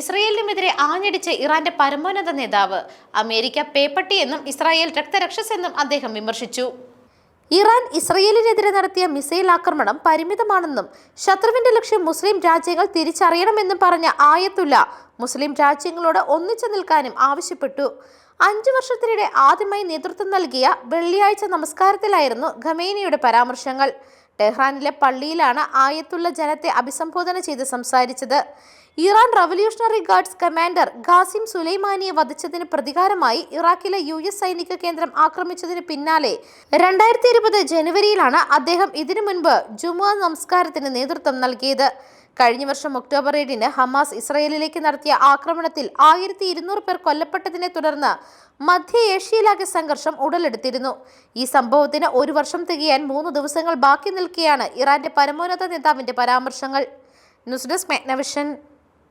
ഇസ്രയേലിനുമെതിരെ ആഞ്ഞടിച്ച ഇറാന്റെ പരമോന്നത നേതാവ്. അമേരിക്ക പേപ്പട്ടി എന്നും ഇസ്രായേൽ രക്തരക്ഷസ് എന്നും അദ്ദേഹം വിമർശിച്ചു. ഇറാൻ ഇസ്രയേലിനെതിരെ നടത്തിയ മിസൈൽ ആക്രമണം പരിമിതമാണെന്നും ശത്രുവിന്റെ ലക്ഷ്യം മുസ്ലിം രാജ്യങ്ങൾ തിരിച്ചറിയണമെന്നും പറഞ്ഞ ആയത്തുല്ല മുസ്ലിം രാജ്യങ്ങളോട് ഒന്നിച്ചു നിൽക്കാനും ആവശ്യപ്പെട്ടു. അഞ്ചു വർഷത്തിനിടെ ആദ്യമായി നേതൃത്വം നൽകിയ വെള്ളിയാഴ്ച നമസ്കാരത്തിലായിരുന്നു ഖമേനിയുടെ പരാമർശങ്ങൾ. ടെഹ്റാനിലെ പള്ളിയിലാണ് ആയത്തുള്ള ജനത്തെ അഭിസംബോധന ചെയ്ത് സംസാരിച്ചത്. Iran revolutionary guards commander Qasem സുലൈമാനിയെ വധിച്ചതിന് പ്രതികാരമായി ഇറാഖിലെ യു എസ് സൈനിക കേന്ദ്രം ആക്രമിച്ചതിന് പിന്നാലെ രണ്ടായിരത്തി ഇരുപത് ജനുവരിയിലാണ് അദ്ദേഹം ഇതിനു മുൻപ് ജുമുഅ നമസ്കാരത്തിന് നേതൃത്വം നൽകിയത്. കഴിഞ്ഞ വർഷം ഒക്ടോബർ ഏഴിന് ഹമാസ് ഇസ്രയേലിലേക്ക് നടത്തിയ ആക്രമണത്തിൽ ആയിരത്തി ഇരുന്നൂറ് പേർ കൊല്ലപ്പെട്ടതിനെ തുടർന്ന് മധ്യ ഏഷ്യയിലാകെ സംഘർഷം ഉടലെടുത്തിരുന്നു. ഈ സംഭവത്തിന് ഒരു വർഷം തികയാൻ മൂന്ന് ദിവസങ്ങൾ ബാക്കി നിൽക്കെയാണ് ഇറാന്റെ പരമോന്നത നേതാവിന്റെ പരാമർശങ്ങൾ. News desk മെഗ്നവിഷൻ.